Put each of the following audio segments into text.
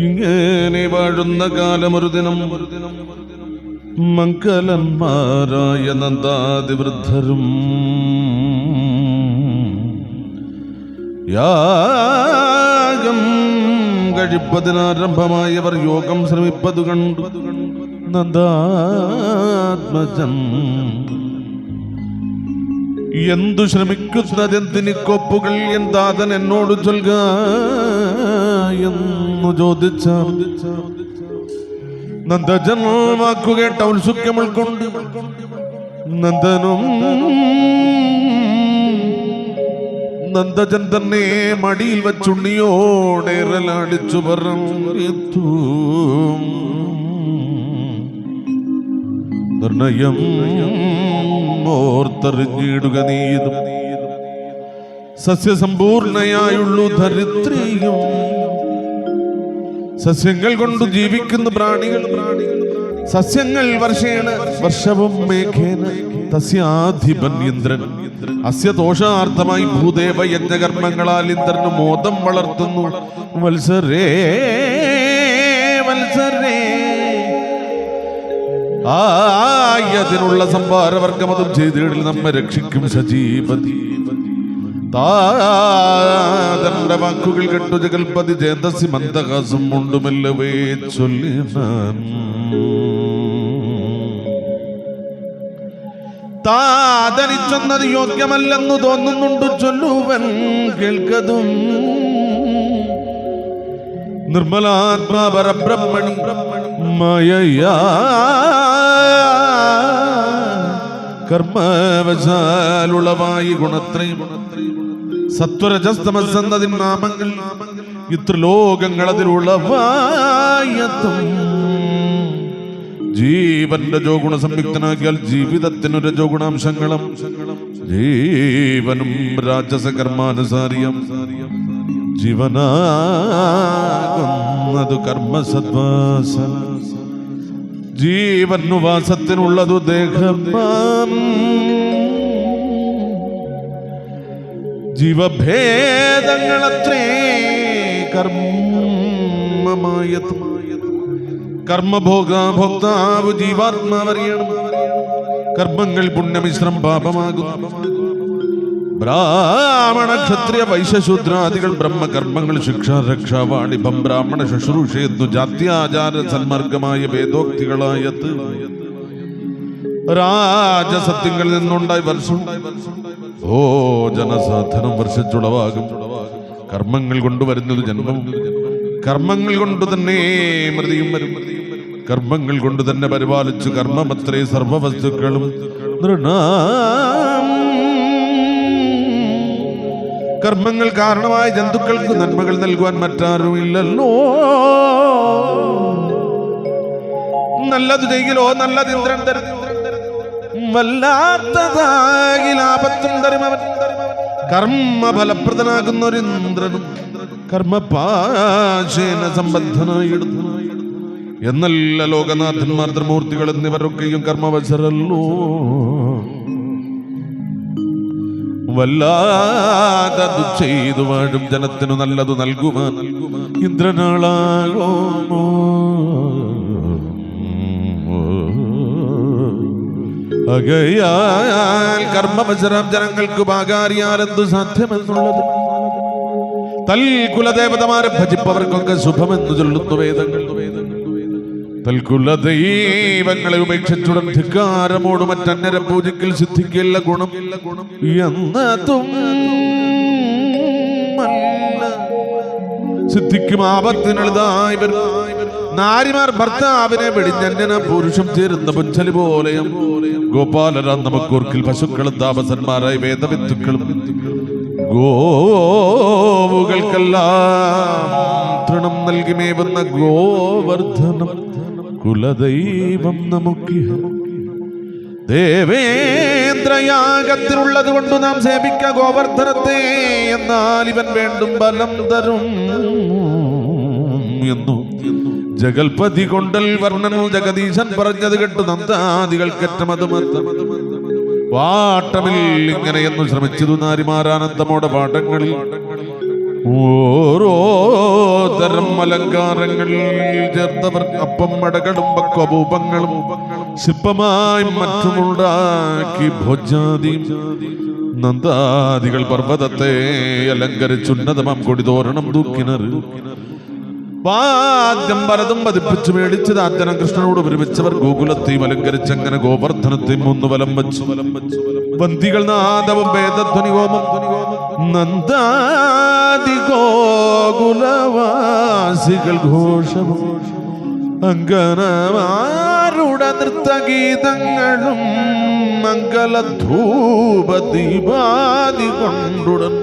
ഇങ്ങനെ വാഴുന്ന കാലമൊരു ദിനം മംഗലന്മാരായ നന്ദാതിവൃദ്ധരും യാഗം കഴിപ്പതിനാരംഭമായവർ യോഗം ശ്രമിപ്പതു കണ്ടു നന്ദാത്മജം എന്തു ശ്രമിക്കുന്നതെന്തിന് കൊപ്പുകൾ? എന്താതൻ എന്നോട് ചൊൽക എന്നു ചോദിച്ച നന്ദജൻ വാക്കുകേട്ട ഉത്സുക്യം കൊണ്ട് നന്ദനും നന്ദജൻ തന്നെ മടിയിൽ വച്ചുണ്ണിയോടേറലാടിച്ചു പറഞ്ഞു നിർണയം ഓർത്തറിഞ്ഞിടുക നീതും സസ്യസമ്പൂർണയായുള്ളു ധരിത്രിയും സസ്യങ്ങൾ കൊണ്ട് ജീവിക്കുന്ന പ്രാണികൾ. സസ്യങ്ങൾ വർഷേണ വർഷവും മേഘേന തസ്യാധിപൻ ഇന്ദ്രൻ. അസ്യ ദോഷാർത്ഥമായി ഭൂദേവ യജ്ഞകർമ്മങ്ങളാൽ ഇന്ദ്രന് മോദം വളർത്തുന്നു. വത്സരേ വത്സരേ. ആയതിനുള്ള സംഭാരവർഗം അതും ചെയ്തിടിൽ നമ്മെ രക്ഷിക്കും സജീവതി. തന്റെ വാക്കുകൾ കെട്ടു ജഗൽപതി ചേതസി മന്ദഹാസം ഉണ്ടുമല്ലവേ ചൊല്ലി താതനിച്ചെന്നത് യോഗ്യമല്ലെന്നു തോന്നുന്നുണ്ട് ചൊല്ലുവൻ കേൾക്കതും. നിർമ്മലാത്മാ പരബ്രഹ്മണി മയയാ. കർമ്മവശാലുളവായി ഗുണത്രയും. സത്വരജസ്തമസന്നതി നാമങ്ങൾ ഇത്ര ലോകങ്ങൾ അതിലുളവായത്തും ജീവന്റെ ജോഗുണ സംയുക്തനാക്കിയാൽ ജീവിതത്തിന് രജോഗുണാംശങ്ങളും. ജീവനും രാജസകർമാനുസാരിയം ജീവനാകുന്നതു കർമ്മസദ്വാസ ജീവനു വാസത്തിനുള്ളതു ദേഹം. ജീവഭേദങ്ങളത്രേ കർമ്മമായത്. കർമ്മഭോഗ ഭോക്താവ് ജീവാത്മാവറിയണം. കർമ്മങ്ങൾ പുണ്യമിശ്രം പാപമാകുന്നു. ബ്രാഹ്മണ ക്ഷത്രിയ വൈശ്യശൂദ്രാദികൾ ബ്രഹ്മകർമ്മങ്ങൾ ശിക്ഷ രക്ഷ വാണിഭം ബ്രാഹ്മണ ശുശ്രൂഷയെന്നു ജാത്യാചാര സന്മാർഗമായ വേദോക്തികളായത്. രാജസത്യങ്ങളിൽ നിന്നുണ്ടായി വർഷം ജനസാധനം വർഷിച്ചുളവാകും. കർമ്മങ്ങൾ കൊണ്ടുവരുന്നത് ജന്മവും കർമ്മങ്ങൾ കൊണ്ട് തന്നെ മൃതിയും വരും. കർമ്മങ്ങൾ കൊണ്ട് തന്നെ പരിപാലിച്ചു കർമ്മമത്രേ സർവവസ്തുക്കളും നൃണാം കർമ്മങ്ങൾ കാരണമായ ജന്തുക്കൾക്ക് നന്മകൾ നൽകുവാൻ മറ്റാരുമില്ലല്ലോ. നല്ലത് ചെയ്യലോ നല്ലത് ഇന്ദ്രൻ തരും. വല്ലാത്തതായി ലാഭത്തും തരും അവൻ. കർമ്മ ഫലപ്രദനാകുന്ന ഒരു ഇന്ദ്രനും കർമ്മപാശേന സംബന്ധനായിടുന്നു എന്നല്ല ലോകനാഥന്മാർ ത്രിമൂർത്തികൾ എന്നിവരൊക്കെയും കർമ്മവശരല്ലോ. വല്ലാതതു ചെയ്തു വാഴും ജനത്തിനു നല്ലതു നൽകുവാൻ ഇന്ദ്രനാളാകോ അകയാൽ കർമ്മവശരം ജനങ്ങൾക്ക് ഭാഗാരിയാലെന്തു സാധ്യമെന്നുള്ളത്? തൽ കുലദേവതമാരെ ഭജിപ്പവർക്കൊക്കെ ശുഭമെന്ന് ചൊല്ലുന്നു വേദങ്ങൾ വേദങ്ങൾ. തൽക്കുലദൈവങ്ങളെ ഉപേക്ഷിച്ചുടൻ ധിക്കാരമോട് മറ്റന്നരം പൂജിക്കൽ സിദ്ധിക്കില്ല ഗുണം എന്നതും. സിദ്ധിക്കും ആപത്തിനുള്ളതായി നാരിമാർ ഭർത്താവിനെ വെടിഞ്ഞന്ന പുരുഷം ചേരുന്ന പുഞ്ചലി പോലെയും ഗോപാലരാം നമുക്കൂർക്കിൽ പശുക്കളും താപസന്മാരായി വേദവിത്തുക്കളും ഗോവുകൾക്കെല്ലാം തൃണം നൽകിമേവുന്ന ഗോവർദ്ധനം കുലദൈവം നമുക്ക്. ദേവേന്ദ്രയാഗത്തിനുള്ളത് കൊണ്ട് നാം സേവിക്ക ഗോവർദ്ധനത്തെ എന്നാൽ ഇവൻ വേണ്ടും ബലം തരും എന്നു. ജഗൽപതി കൊണ്ടൽ വർണനു ജഗദീശൻ പറഞ്ഞത് കെട്ടു നന്ദാദികൾക്കറ്റമത് വാട്ടമിൽ ഇങ്ങനെയെന്നു ശ്രമിച്ചതു നാരിമാരാനന്ദമോടെ പാഠങ്ങളിൽ. ഓരോ തരം അലങ്കാരങ്ങളിൽ ചേർത്തവർ അപ്പം മടകളും പക്വഭൂപങ്ങളും ശില്പമായി മറ്റുമുണ്ടാക്കി ഭോജാതി നന്ദാദികൾ പർവതത്തെ അലങ്കരിച്ചുന്നതമം കൊടിതോരണം തൂക്കിനർ വാദ്യം പലതും പതിപ്പിച്ച് മേടിച്ചത് താത്തനം കൃഷ്ണനോട് ഒരുമിച്ചവർ ഗോകുലത്തെയും അലങ്കരിച്ചങ്ങനെ ഗോവർദ്ധനത്തെയും മൂന്ന് വലം വച്ചു. വന്തികൾ നാദവും വേദധ്വനി ഹോമം നന്ദാദി ഗോകുലവാസികൾ ഘോഷവും. അങ്കനമാരുടെ നൃത്തഗീതങ്ങളും മംഗളധൂപദീപാദി കൊണ്ടുടൻ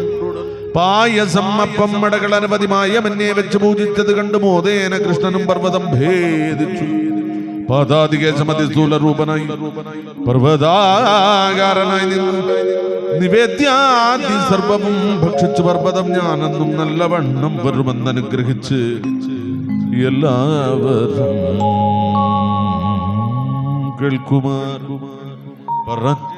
പായസം അപ്പം മടകൾ അനവധി മായമന്യെ വെച്ച് പൂജിച്ചത് കണ്ട് മോദേന കൃഷ്ണനും പർവതം ഭേദിച്ചു. പാതാതികേശമതി സ്ഥൂലരൂപനായി പർവതാകാരനായി നിന്നു. നിവേദ്യാദി സർവവും ഭക്ഷിച്ചു പർവതം ഞാനെന്നും നല്ലവണ്ണം വരുമെന്ന് അനുഗ്രഹിച്ച് എല്ലാവരും കേൾക്കുമാർ. പറഞ്ഞു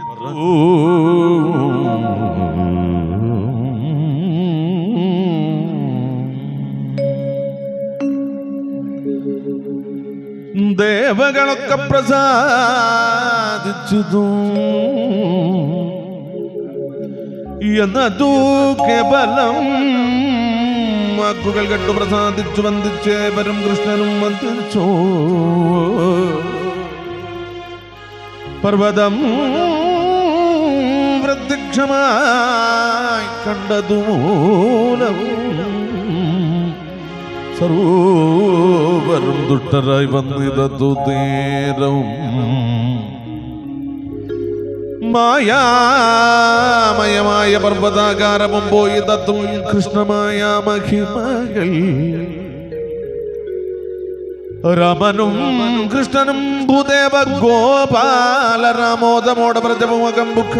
ദേവകളൊക്കെ പ്രസാദിച്ചു എന്നതു കേവലം വാക്കുകൾ കെട്ടു പ്രസാദിച്ചു വന്ദിച്ചേ വന്ദിച്ചേവരും കൃഷ്ണനും വന്ദിച്ചോ. പർവതം പ്രത്യക്ഷമായി കണ്ടതു മൂലവും സർവരും ദുഷ്ടരായി വന്നിതതു നേരവും മായാമയമായ പർവതാകാരവും പോയി തത്തും കൃഷ്ണമായ മഹിമകൾ. രമനും കൃഷ്ണനും ഭൂദേവ ഗോപാല രാമോദമോട പ്രജമുഖം ബുഖ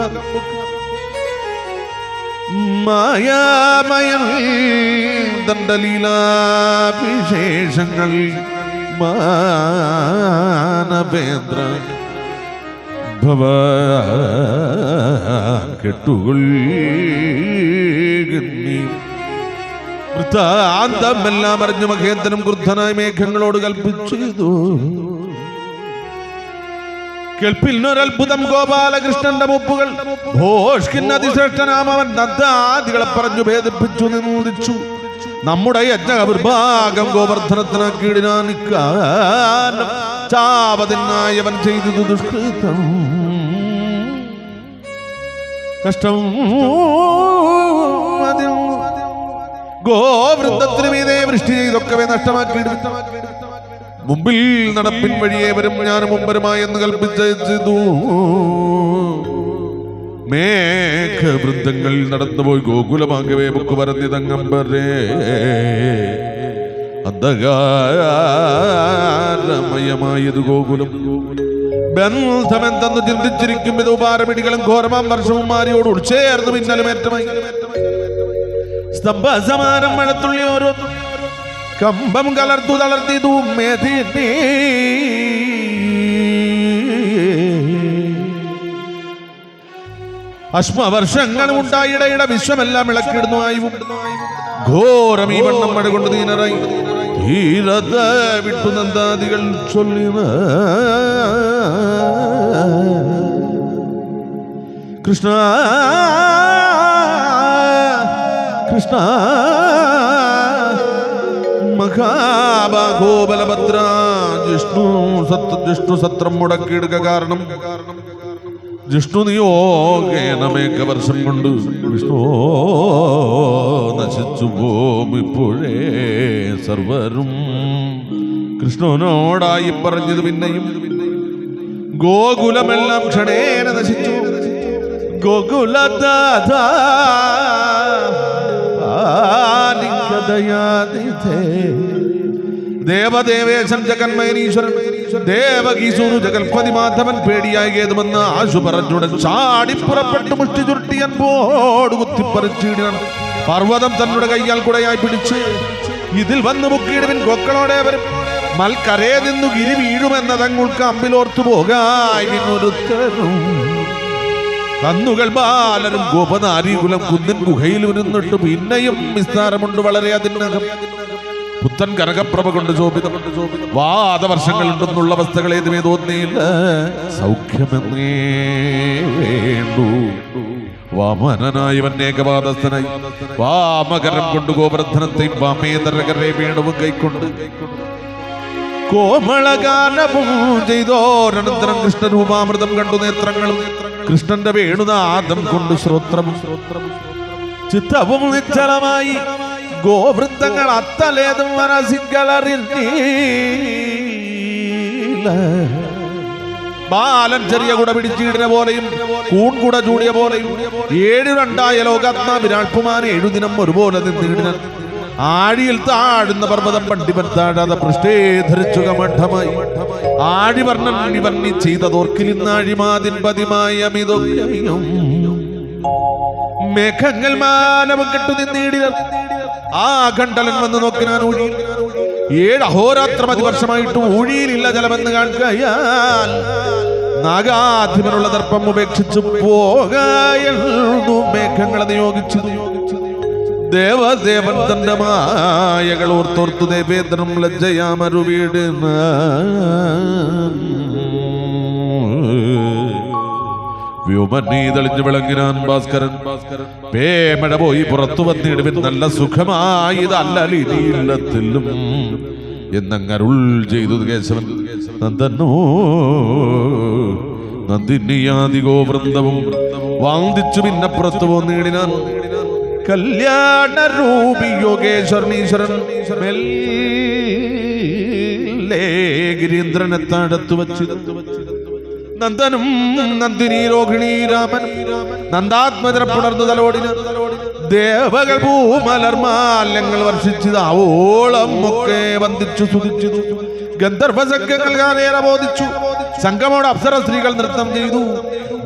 മായാമയൻ ദണ്ഡലീലാഭിശേഷങ്ങൾ മാനവേന്ദ്ര ഭവ കെട്ടുകൊള്ളി വൃത്താന്തമെല്ലാം അറിഞ്ഞു മഹേന്ദ്രനും ക്രുദ്ധനായ മേഘങ്ങളോട് കൽപ്പിച്ചു കേൾപ്പിനൊരത്ഭുതം ഗോപാലകൃഷ്ണന്റെ മുപ്പുകൾ. അതിശ്രേഷ്ഠനാമവൻ നദ്ദാദികളെ പറഞ്ഞു ഭേദിപ്പിച്ചു നിന്നൂതിച്ചു നമ്മുടെ യജ്ഞവിർഭാഗം ഗോവർദ്ധനത്തിനാക്കിയിടാൻ ചാവതിനായവൻ ചെയ്തത് ദുഷ്കൃതം. കഷ്ടം അതിൽ. മീതേ വൃഷ്ടി ചെയ്തൊക്കെ നഷ്ടമാക്കി മുമ്പിൽ നടപ്പിൻ വഴിയെ വരും ഞാൻ മുമ്പരുമായി എന്ന് കൽപ്പിച്ചു മേഘവൃന്ദങ്ങൾ നടന്നുപോയി ഗോകുലമാകവേ ബുക്ക് പരന്നിതങ്ങമ്പരേ അന്ധകാരമയമായത് ഗോകുലം. ബന്ധമെന്തെന്ന് ചിന്തിച്ചിരിക്കും. ഇത് ഉപാരപിടികളും ഘോരമാം വർഷവും മാരിയോട് ഉൾച്ചേർന്ന് ഏറ്റവും സ്തംഭ സമാനം മഴത്തുള്ളി ഓരോ കമ്പം കലർത്തു തളർത്തിതു മേധി അശ്മവർഷങ്ങൾ ഉണ്ടായിടയിട വിശ്വമെല്ലാം ഇളക്കിടുന്നു ആയും ഘോരം ഈ വണ്ണം മഴ കൊണ്ട് തീനറായി തീരത വിട്ടു നന്ദാദികൾ ചൊല്ലിന. കൃഷ്ണ കൃഷ്ണ. മഹാബാഹോബലഭദ്ര. ജിഷ്ണു സത്ത് ജിഷ്ണു സത്രം മുടക്കിയിടുക കാരണം. ജിഷ്ണു നിയോഗേനമേക വർഷം കൊണ്ട് വിഷ്ണു നശിച്ചു പോം ഇപ്പോഴേ സർവരും. കൃഷ്ണനോടായി പറഞ്ഞത് പിന്നെയും ഗോകുലമെല്ലാം ക്ഷണേന നശിച്ചു. ഗോകുലദാത ദയാനിധേ ദേവദേവേശൻ ജഗന്മയനീശ്വരൻ ദേവകീസൂരു ജഗൽപതി മാധവൻ പേടിയായി ഏതുമെന്ന് ആശു പറഞ്ഞുടൻ ചാടി പുറപ്പെട്ടു മുഷ്ടി ചുരുട്ടിയൻ പോട് കുത്തിപ്പറിച്ചിടാൻ പർവതം തന്നുടെ കൈയാൽ കുടയായി പിടിച്ച് ഇതിൽ വന്ന് മുക്കിയിടുവിൻ കൊക്കളോടെ വരും മൽക്കരേ നിന്നു ഗിരി വീഴുമെന്നതങ്ങൾക്ക് അമ്പിലോർത്തു പോകായി പിന്നൊരുത്തരും കന്നുകൾ ബാലനും ഗോപനാരികുലം കുന്നിൻ ഗുഹയിൽ ഉരുന്നിട്ട് പിന്നെയും വിസ്താരമുണ്ട് വളരെ അതിനകം പുത്തൻ കനകപ്രഭ കൊണ്ട് ശോഭിതം. വാദവർഷങ്ങളുണ്ടെന്നുള്ള അവസ്ഥകൾ ഏതുമേ തോന്നിയില്ല. സൗഖ്യമെന്നേ വേണ്ടു. വാമനനായവൻ വാമകരം കൊണ്ട് ഗോവർദ്ധനത്തെയും വാമേതരകരെ വേണവും കൈക്കൊണ്ട്. കോമളഗാനവും ചെയ്തോരനന്തരം കൃഷ്ണരൂപാമൃതം കണ്ടു നേത്രങ്ങളും. കൃഷ്ണന്റെ വേണുനാദം കൊണ്ട് ശ്രോത്രവും ചിത്തവും നിശ്ചലമായി ഗോവൃത്തങ്ങൾ അത്തലേതും മനസ്സിക്കളറിഞ്ഞീല ബാലൻ ചെറിയ കുട പിടിച്ചീടിന പോലെയും കൂൺകുട ചൂടിയ പോലെയും ഏഴു രണ്ടായ ലോകാത്മാ വിരാൾപുമാൻ ഏഴുദിനം ഒരുപോലെ നിന്നിടിന ആഴിയിൽ താഴുന്ന പർവതം പണ്ടിവൻ താഴാതെ പൃഷ്ടേ ധരിച്ചു കമഠമായി ആഴി വർണി ഇവന്നി ചെയ്തതോർക്കിലിന്നാഴിമാതിൻ പതിമായ അമിതം മേഘങ്ങൾ മാനവം കെട്ടു ആ കണ്ടലൻ വന്ന് നോക്കിനാൻ ഊഴി. ഏഴ് അഹോരാത്രം അതിവർഷമായിട്ട് ഊഴിയിലില്ല ജലമെന്ന് കാണുകയാൽ നാഗാധിപനുള്ള ദർപ്പം ഉപേക്ഷിച്ചു പോകായ മേഘങ്ങളെ നിയോഗിച്ചു ദേവദേവൻ തന്റെ മായകൾ ഓർത്തോർത്തു ദേവേന്ദ്രം ലജ്ജയാമരു വീട്. വ്യോമീതളിഞ്ഞു വിളങ്ങിനാൻ ഭാസ്കരൻ. പേമഴ പോയി പുറത്തു വന്നിടുവിൻ നല്ല സുഖമായി ഇതല്ലലിനിയില്ലത്തിലും എന്നങ്ങരുൾ ചെയ്തു കേശവൻ നന്ദനോ. നന്ദിനിയാദികോ വൃന്ദവും വാന്തിച്ചു പിന്നപ്പുറത്തു പോന്നിടിനാൻ കല്യാണ രൂപി യോഗേശ്വരനീശ്വരൻ ഗിരീന്ദ്രനെ തടുത്തു വച്ച്. നന്ദനും നന്ദിനി രോഹിണി രാമൻ നന്ദാത്മജന പുണർന്നു തലോടിന്. ദേവകൾ ഭൂമലർമാല്യങ്ങൾ വർഷിച്ചത് ആവോളം ഒക്കെ വന്ദിച്ചു സുതിച്ചു ഗന്ധർവ സംഘങ്ങൾ ബോധിച്ചു. സംഘമോട് അപ്സര സ്ത്രീകൾ നൃത്തം ചെയ്തു.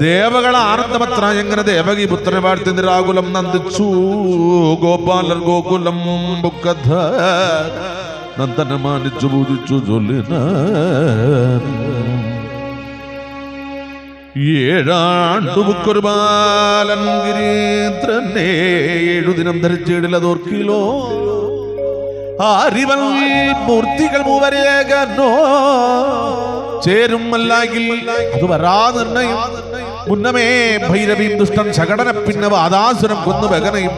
ദേവകൾ ആനന്ദമത്ര എങ്ങനെ ദേവകി പുത്രനെ വാഴ്ത്തി നിരാകുലം നന്ദിച്ചു? ഗോപാലർ ഗോകുലം ബുക്കഥ നന്ദനെ മാനിച്ചു പൂജിച്ചു ചൊല്ലിന. ഏഴാണ്ടുമുക്കൊരു ബാലൻ ഗിരീന്ദ്രനെ ഏഴുദിനം ധരിച്ചിടിലതോർക്കിലോ ആരിവൽ മൂർത്തികൾ മൂവരേകനോ. ചേരും അല്ലെങ്കിൽ അത് വരാ നിർണയം. മുന്നമേ ഭൈരവീം ദുഷ്ടൻ ശകടന പിന്നെ വാദാസുരം കൊന്നു ബഗനയും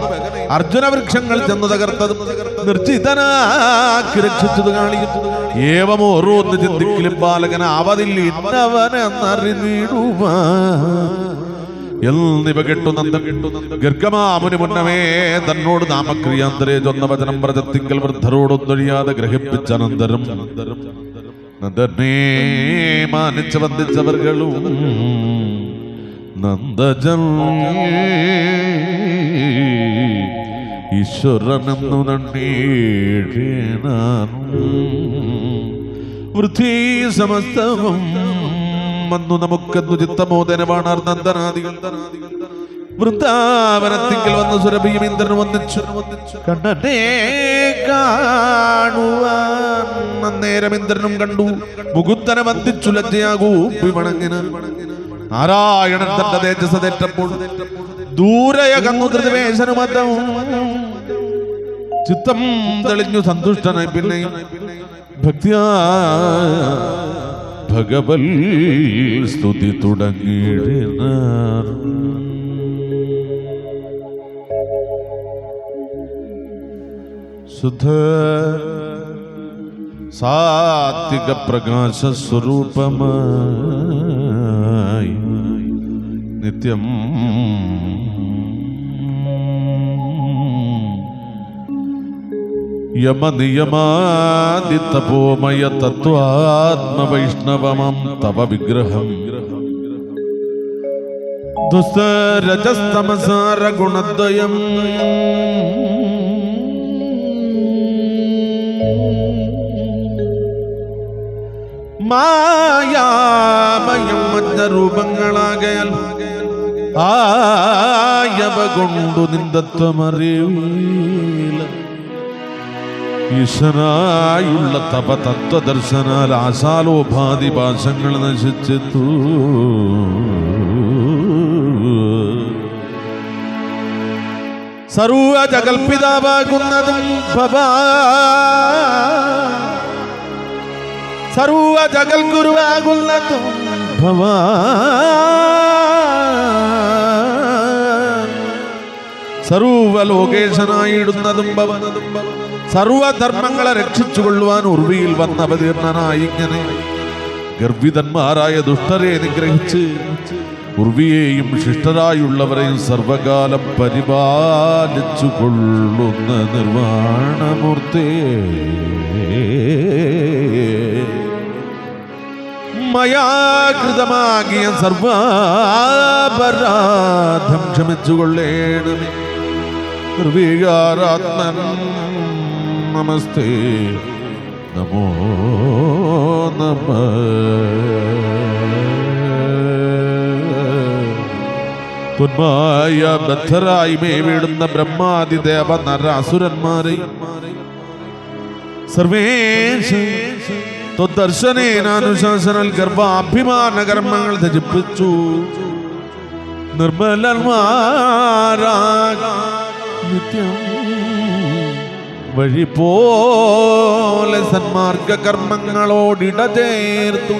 അർജുന വൃക്ഷങ്ങൾ ചെന്നു തകർത്തതും നിർജിതനാക്കി രക്ഷിച്ചത് കാണിയും. ഏവം ഓരോന്ന് ചിന്തിക്കലും ബാലകൻ അവതിൽ ഇന്നവനെന്നറിഞ്ഞിടുമ എന്നിവ കെട്ടു നന്ദൻ ഗർഗമാമുനി മുന്നമേ തന്നോട് നാമക്രിയാന്തരേ ചൊന്ന വചനം വ്രജത്തിങ്കൽ വൃദ്ധരോടൊന്നൊഴിയാതെ ഗ്രഹിപ്പിച്ച അനന്തരം നന്ദനെ വന്ദിച്ചവർ വന്ദിച്ചവർകളും നന്ദജൻ ഈശ്വരനെന്നു നണ്ടീടേണം വൃത്തി സമസ്തവും വന്നു നമുക്കെന്നു ചിത്തമോദനമാണ് നന്ദനാദി വൃന്ദാവനത്തിങ്കിൽ വന്ന് സുരഭിയും ഇന്ദ്രനും വന്നിച്ചു. കണ്ണനെ കാണുവാൻ അന്നേരം ഇന്ദ്രനും കണ്ടു. മുകുന്ദനെ വന്ദിച്ചു ലജ്ജയാകൂ വണങ്ങിന് നാരായണൻ തന്റെ തേജസ്സതേറ്റപ്പോൾ ദൂരയകന്നു ധൃതിവേശനുമതവും ചിത്തം തെളിഞ്ഞു സന്തുഷ്ടനായി പിന്നെയും ഭക്തി ഭഗവൽ സ്തുതി തുടങ്ങിയിടുന്നാർ ശുദ്ധ സാത്വിക പ്രകാശ സ്വരൂപമായി നിത്യം. യമനിയമാദിതപോമയ തത്വാത്മവൈഷ്ണവമം തവ വിഗ്രഹം. ദുസ്തരജസ്തമസാര ഗുണദ്വയം മായാമയം മറ്റ രൂപങ്ങളാകയാൽ ആയവ കൊണ്ടു നിന്ദത്വമറിയില്ല ഈശ്വരായുള്ള തപ തത്വദർശനാൽ ആശാലോപാധി പാശങ്ങൾ നശിച്ചെത്തു സർവജകൽപിതാവാകുന്നതും ഭവാ. സർവ ജഗൽ ഗുരുവാകുന്നതും ഭവാ. സർവലോകേശനായിടുന്നതും സർവധർമ്മങ്ങളെ രക്ഷിച്ചുകൊള്ളുവാൻ ഉർവിയിൽ വന്ന അവതീർണനായി ഇങ്ങനെ ഗർഭിതന്മാരായ ദുഷ്ടരെ നിഗ്രഹിച്ച് ഉർവിയെയും ശിഷ്ടരായുള്ളവരെയും സർവകാലം പരിപാലിച്ചു കൊള്ളുന്ന നിർവാണമൂർത്തേ. മയാകൃതമാകിയ സർവാപരാധം ക്ഷമിച്ചുകൊള്ളേണമേ. നിർവികാരാത്മൻ നമസ്തേ. നമോ നമ. തുന്മായ ബദ്ധരായി മേവിടുന്ന ബ്രഹ്മാതി ദേവ അസുരന്മാരെ സർവേശ ഗർഭാഭിമാന കർമ്മങ്ങൾ ധരിപ്പിച്ചു നിർമ്മലന്മാരാ നിത്യം വഴി പോലെ സന്മാർഗ കർമ്മങ്ങളോടിട ചേർത്തു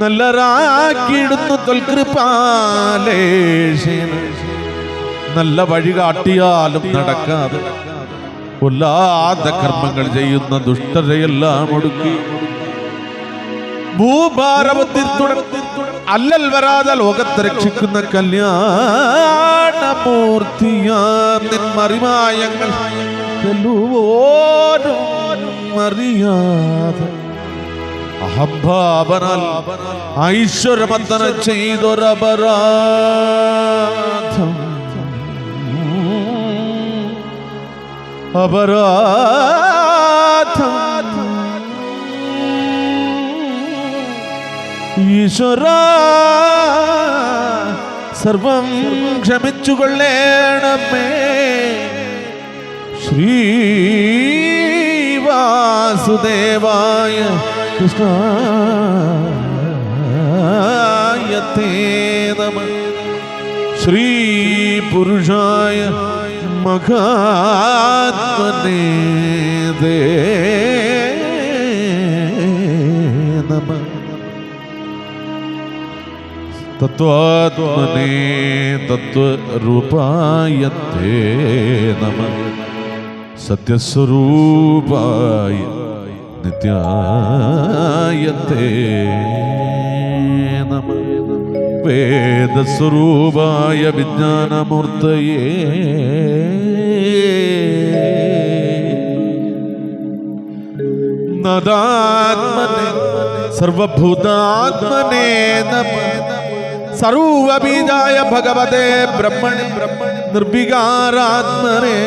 നല്ലരാക്കിയിടുന്നു തൊൽകൃപാലേശേന നല്ല വഴി കാട്ടിയാലും നടക്കാതെ കൊല്ലാത്ത കർമ്മങ്ങൾ ചെയ്യുന്ന ദുഷ്ടതയെല്ലാം ഒടുക്കി. ഭൂഭാരവത്തിൽ തുടർന്ന് അല്ലൽ വരാതെ ലോകത്തെ രക്ഷിക്കുന്ന കല്യാണമൂർത്തിയാം മറിമായങ്ങൾ അറിയാതെ. അഹംഭാവനാൽ ഐശ്വരമത്തന ചെയ്തൊരപരാധം. അപരാധം. ഈശ്വര സർവം ക്ഷമിച്ചുകൊള്ളേണമേ. ശ്രീവാസുദേവായ തേ നമ. ശ്രീ പുരുഷായ മഹാത്മനേ तत्त्वात्मने तत्त्वरूपायते नमः। सत्यस्वरूपाय नित्यायते नमः। वेदस्वरूपाय विज्ञानमूर्तये नदात्मने सर्वभूतात्मने नमः। സർവബീജായ ഭഗവതേ ബ്രഹ്മണി നിർവികാരാത്മനെ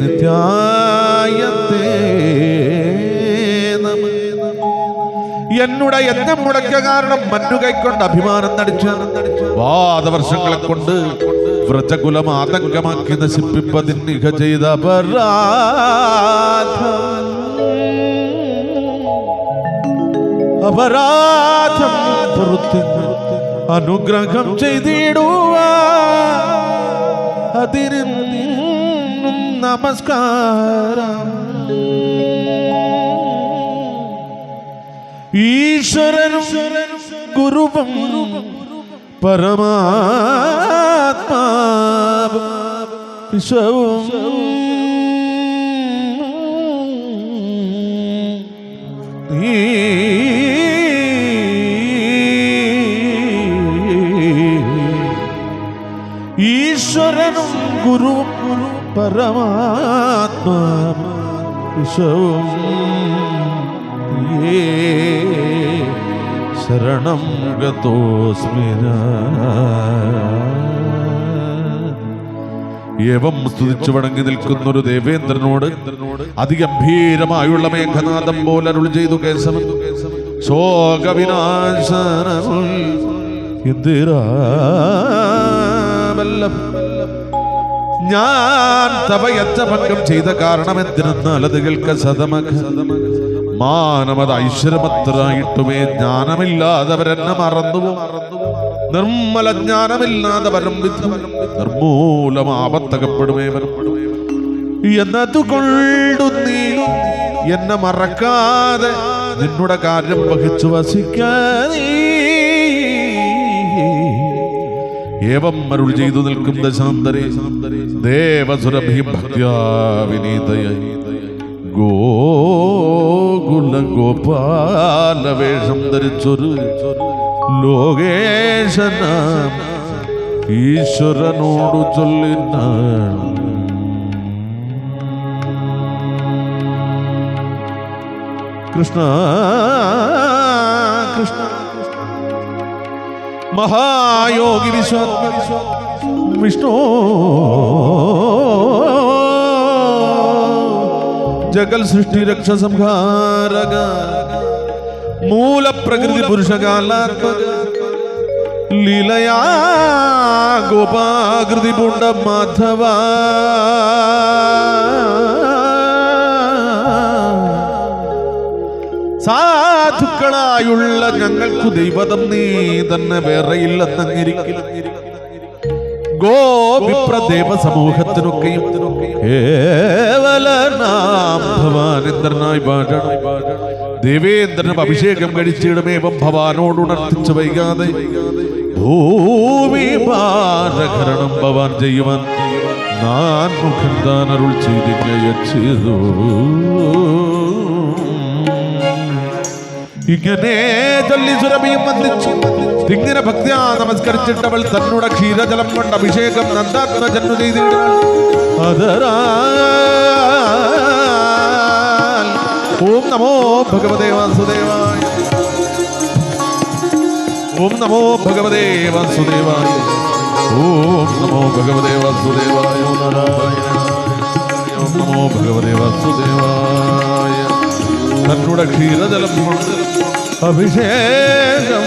നിത്യായത്തെ എന്നുടെ യജ്ഞം മുടക്ക കാരണം മഞ്ഞു കൈക്കൊണ്ട് അഭിമാനം നടിച്ച വാദവർഷങ്ങളെ കൊണ്ട് വ്രജകുലം ആതങ്കമാക്കി നശിപ്പിപ്പതിന് ഇഹ ചെയ്ത അപരാധം. അപരാധം അനുഗ്രഹം ചെയ്തിടുക അതിന് നമസ്കാരം. ഈശ്വരനും ഗുരുവും പരമാത്മാവും വിശ്വവും. നീ പരമാത്മാവ് വിശ്വവും നീയേ ശരണം ഗതോസ്മിന ഏവം സ്തുതിച്ചു വണങ്ങി നിൽക്കുന്ന ഒരു ദേവേന്ദ്രനോട് അതിഗംഭീരമായുള്ള മേഘനാഥം പോലെ അരുൾ ചെയ്തു ശോകവിനാശനമുൾ ഇന്ദിരാവല്ലഭ ഞാൻ തപയച്ച ഭംഗം ചെയ്ത കാരണം എന്തിനെന്നാൽ അത് കേൾക്ക സതമക മാനമത ഐശ്വരമത്രായിട്ടുമേ ജ്ഞാനമില്ലാതവരെന്നെ മറന്നു നിർമ്മല ജ്ഞാനമില്ലാതെ വരം വിധം. നിർമൂലം ആപത്തകപ്പെടുമേ എന്നതുകൊണ്ടു നീ എന്നെ മറക്കാതെ നിന്നുടെ കാര്യം വഹിച്ചു വസിക്കാനീ. ഏവം അരുൾ ചെയ്തു നിൽക്കും ദശാന്തരേ. ദേവസുരഭി ഭക്ത്യാ വിനീതയായി. ഗോകുല ഗോപാല വേഷം ധരിച്ചൊരു ലോകേശന ഈശ്വരനോട് ചൊല്ലിന കൃഷ്ണ കൃഷ്ണ മഹായോഗി വിശ്വാത്മ വിഷ്ണു. ജഗൽ സൃഷ്ടി രക്ഷ സംഹാരക മൂലപ്രകൃതി പുരുഷകാലാത്മക. ലീലയാ ഗോപാകൃതി പൂണ്ട മാധവ സാധുക്കളായുള്ള ഞങ്ങൾക്കു ദൈവതം നീ തന്നെ വേറെയില്ലെന്നങ്ങിരിക്കില്ല ഗോവിപ്രദേവ സമൂഹത്തിനൊക്കെയും കേവലനാം ഭവാനേന്ദ്രനായി പാടണം ദേവേന്ദ്രനും അഭിഷേകം കഴിച്ചിടുമേവം ഭവാനോട് ഉണർത്തിച്ചു വൈകാതെ ഭൂമി ഭാരകരണം ഭവാൻ ചെയ്യുവാൻ നാൻ മുഖം താൻ അരുൾ ചെയ്തു ഇങ്ങനെ ചൊല്ലി സുരഭിയും വന്ദിച്ചു. ഇങ്ങനെ ഭക്തിയാ നമസ്കരിച്ചിട്ടവൾ തന്നുടെ ക്ഷീരജലം കൊണ്ട് അഭിഷേകം നന്ദാത്മ ജന്മ ചെയ്തിട്ടുണ്ട് ഓം നമോ ഭഗവതേ വാസുദേവായ. ഓം നമോ ഭഗവതേ വാസുദേവായ. ഓം നമോ ഭഗവതേ വാസുദേവായ. ഓം നമോ ഭഗവതേ വാസുദേവായ. തന്നുടെ ക്ഷീരജലം കൊണ്ട് അഭിഷേകം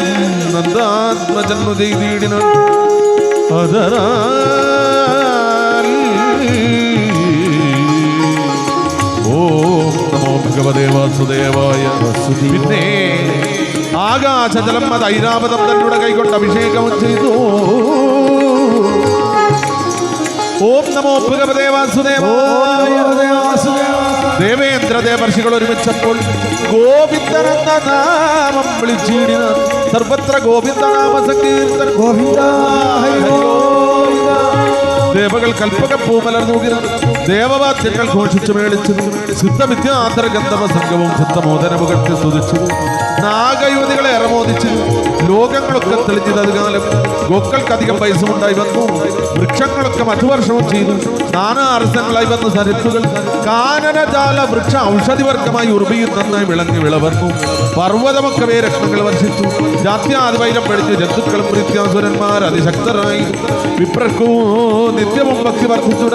നന്ദാത്മജന്മ ചെയ്തിടിന ഓം നമോ വാസുദേവായ. പിന്നെ ആകാശജലം അത് ഐരാവതം തന്നുടെ കൈകൊണ്ട് അഭിഷേകം ചെയ്തു. ഓം നമോ ഭഗവതേ വാസുദേവായ. ദേവേന്ദ്ര ദേവർഷികൾ ഒരുമിച്ചപ്പോൾ ഗോവിന്ദൻ എന്ന നാമം വിളിച്ചിടിന സർവത്ര ഗോവിന്ദനാമ സങ്കീർത്തനം ഗോവിന്ദ ദേവകൾ കൽപ്പക പൂമലർന്നൂകിന ദേവവാദ്യങ്ങൾ ഘോഷിച്ചു മേളിച്ചു. സിദ്ധവിദ്യാന്തര ഗന്ധവ സംഘവും സിദ്ധമോദനമുഖത്തെ സ്തുതിച്ചു. നാഗയുവതികളെ ഇറമോദിച്ചു ലോകങ്ങളൊക്കെ തെളിഞ്ഞത് കാലം ഗോക്കൾക്കധികം പൈസ ഉണ്ടായി വന്നു. വൃക്ഷങ്ങളൊക്കെ മധുവർഷവും ചെയ്തു. നാനാ അർസങ്ങളായി വന്ന സരത്തുകൾ. കാനനജാല വൃക്ഷ ഔഷധിവർഗമായി ഉറുപിയും നന്നായി വിളങ്ങി വിളവർന്നു പർവതമൊക്കെ വേരക്ഷണങ്ങൾ വർഷിച്ചു. ജാത്യാതിവൈരം പഠിച്ചു ജന്തുക്കളും പ്രീത്യാസുരന്മാർ അതിശക്തരായി. വിപ്രക്കൂ നിത്യവും ഭക്തി വർദ്ധിച്ചു.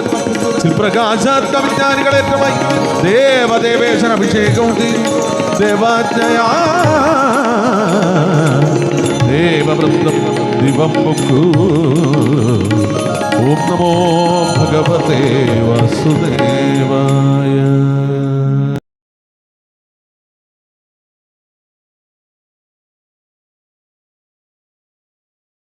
ശിൽപ്രകാശാത്മ വിജ്ഞാനികളേറ്റമായി ദേവദേവേശൻ അഭിഷേകവും ചെയ്തു. ദേവാജ്ഞയാ ദേവവൃന്ദം ദിവം പൊക്കൂ ഓം നമോ ഭഗവതേ വാസുദേവായ